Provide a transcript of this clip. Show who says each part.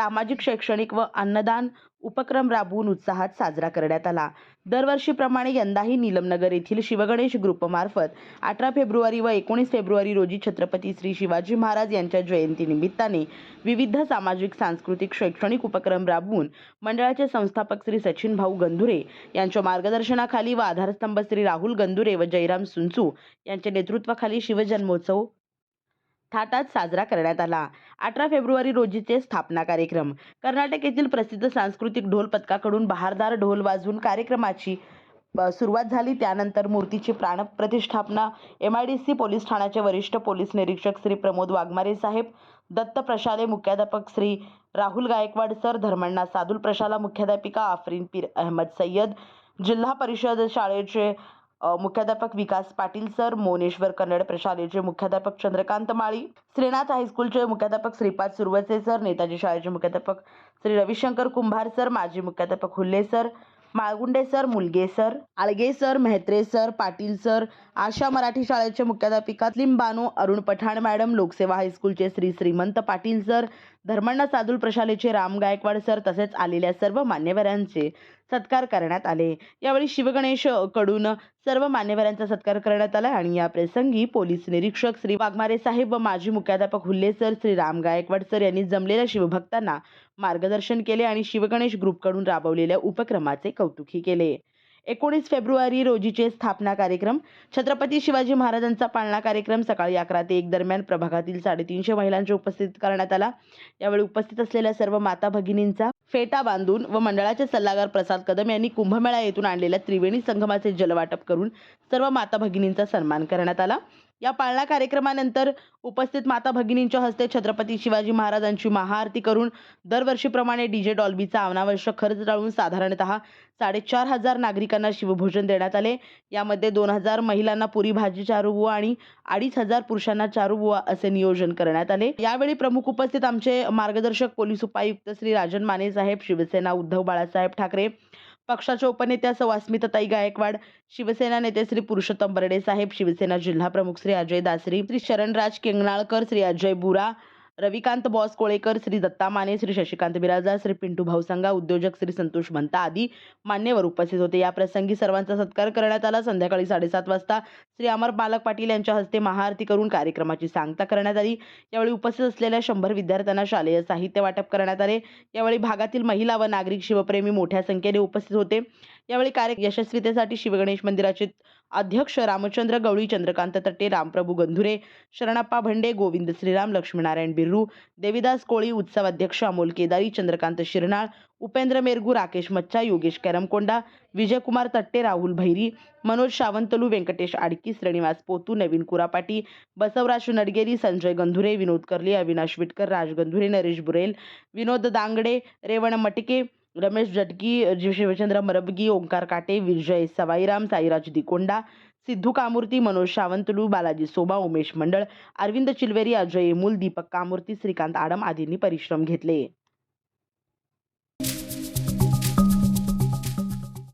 Speaker 1: सामाजिक शैक्षणिक व अन्नदान उपक्रम राबवून उत्साहात साजरा करण्यात आला. दरवर्षीप्रमाणे यंदाही नीलमनगर येथील शिवगणेश ग्रुपमार्फत अठरा फेब्रुवारी व एकोणीस फेब्रुवारी रोजी छत्रपती श्री शिवाजी महाराज यांच्या जयंतीनिमित्ताने विविध सामाजिक सांस्कृतिक शैक्षणिक उपक्रम राबवून मंडळाचे संस्थापक श्री सचिन भाऊ गंधुरे यांच्या मार्गदर्शनाखाली व आधारस्तंभ श्री राहुल गंधुरे व जयराम सुंचू यांच्या नेतृत्वाखाली शिवजन्मोत्सव थाटात साजरा करण्यात आला. अठरा फेब्रुवारी रोजीचे स्थापना कार्यक्रम. कर्नाटक येथील प्रसिद्ध सांस्कृतिक ढोल पथकाकडून बहारदार ढोल वाजवून कार्यक्रमाची सुरुवात झाली. त्यानंतर मूर्तीची प्राणप्रतिष्ठापना M I D C police ठाण्याचे वरिष्ठ पोलीस निरीक्षक श्री प्रमोद वाघमारे साहेब दत्त प्रशाले मुख्याध्यापक श्री राहुल गायकवाड सर धर्मण्णा सादुल प्रशाला मुख्याध्यापिका आफरीन पीर अहमद सय्यद जिल्हा परिषद शाळेचे मुख्याध्यापक विकास पाटील सर मोनेश्वर कन्नड प्रशालेचे मुख्याध्यापक चंद्रकांत माळी श्रीनाथ हायस्कूलचे मुख्याध्यापक श्रीपाद सुरवसे सर नेताजी शाळेचे मुख्याध्यापक श्री रविशंकर कुंभार सर माजी मुख्याध्यापक Hulle sir Malgunde sir Mulge sir Alge sir Mehtre sir Patil sir Asha Marathi शाळेचे मुख्याध्यापिका लिंबानो अरुण पठाण मॅडम लोकसेवा हायस्कूलचे श्री श्रीमंत पाटील सर धर्मण्णा सादुल प्रशालेचे राम गायकवाड सर तसेच आलेल्या सर्व मान्यवरांचे सत्कार करण्यात आले. यावेळी शिवगणेशकडून सर्व मान्यवरांचा सत्कार करण्यात आला आणि या प्रसंगी पोलीस निरीक्षक श्री वाघमारे साहेब व माजी मुख्याध्यापक हुल्ले सर श्री राम गायकवाड सर यांनी जमलेल्या शिवभक्तांना मार्गदर्शन केले आणि शिवगणेश ग्रुपकडून राबवलेल्या उपक्रमाचे कौतुकही केले. एकोणीस फेब्रुवारी रोजीचे स्थापना कार्यक्रम. छत्रपती शिवाजी महाराजांचा पाळणा कार्यक्रम सकाळी अकरा ते एक दरम्यान प्रभागातील साडेतीनशे महिलांच्या उपस्थित करण्यात आला. यावेळी उपस्थित असलेल्या सर्व माता भगिनींचा फेटा बांधून व मंडळाचे सल्लागार प्रसाद कदम यांनी कुंभमेळा येथून आणलेल्या त्रिवेणी संगमाचे जलवाटप करून सर्व माता भगिनींचा सन्मान करण्यात आला. या पाळणा कार्यक्रमानंतर उपस्थित माता भगिनींच्या हस्ते छत्रपती शिवाजी महाराजांची महाआरती करून दरवर्षीप्रमाणे डीजे डॉल्बीचा अनावश्यक खर्च टाळून साधारणतः साडेचार हजार नागरिकांना शिवभोजन देण्यात आले. यामध्ये दोन हजार महिलांना पुरी भाजी चारूबुवा आणि अडीच हजार पुरुषांना चारूबुवा असे नियोजन करण्यात आले. यावेळी प्रमुख उपस्थित आमचे मार्गदर्शक पोलीस उपायुक्त श्री राजन माने साहेब शिवसेना उद्धव बाळासाहेब ठाकरे पक्षाच्या उपनेत्या सौ अस्मिताताई गायकवाड शिवसेना नेते श्री पुरुषोत्तम बर्डे साहेब शिवसेना जिल्हा प्रमुख श्री अजय दासरी श्री शरणराज केंगणाळकर श्री अजय बुरा रविकांत बॉस कोळेकर श्री दत्ता माने श्री शशिकांत बिराजा श्री पिंटू भाऊसंगा उद्योजक श्री संतोष भंता आदी मान्यवर उपस्थित होते. या प्रसंगी सर्वांचा सत्कार करण्यात आला. संध्याकाळी साडेसात वाजता श्री अमर बालक पाटील यांच्या हस्ते महाआरती करून कार्यक्रमाची सांगता करण्यात आली. यावेळी उपस्थित असलेल्या शंभर विद्यार्थ्यांना शालेय साहित्य वाटप करण्यात आले. यावेळी भागातील महिला व नागरिक शिवप्रेमी मोठ्या संख्येने उपस्थित होते. यावेळी कार्य यशस्वीतेसाठी शिवगणेश मंदिराचे अध्यक्ष रामचंद्र गवळी चंद्रकांत तटे रामप्रभू गंधुरे शरणप्पा भंडे गोविंद श्रीराम लक्ष्मीनारायण बिर्रू देविदास कोळी उत्सव अध्यक्ष अमोल केदारी चंद्रकांत शिरनाळ उपेंद्र मेरगू राकेश मच्चा योगेश करमकोंडा विजयकुमार तट्टे राहुल भैरी मनोज सावंतलू व्यंकटेश आडकी श्रीनिवास पोतू नवीन कुरापाटी बसवराज नडगेरी संजय गंधुरे विनोद कर्ली अविनाश विटकर राज गंधुरे नरेश बुरेल विनोद दांगडे रेवण मटके रमेश जटगी जी- शिवचंद्र मरबगी ओंकार काटे विजय सवाईराम साईराज दिकोंडा सिद्धू कामूर्ती मनोज सावंतलू बालाजी सोबा उमेश मंडळ अरविंद चिलवेरी अजय मूल दीपक कामूर्ती श्रीकांत आडम आदींनी परिश्रम घेतले.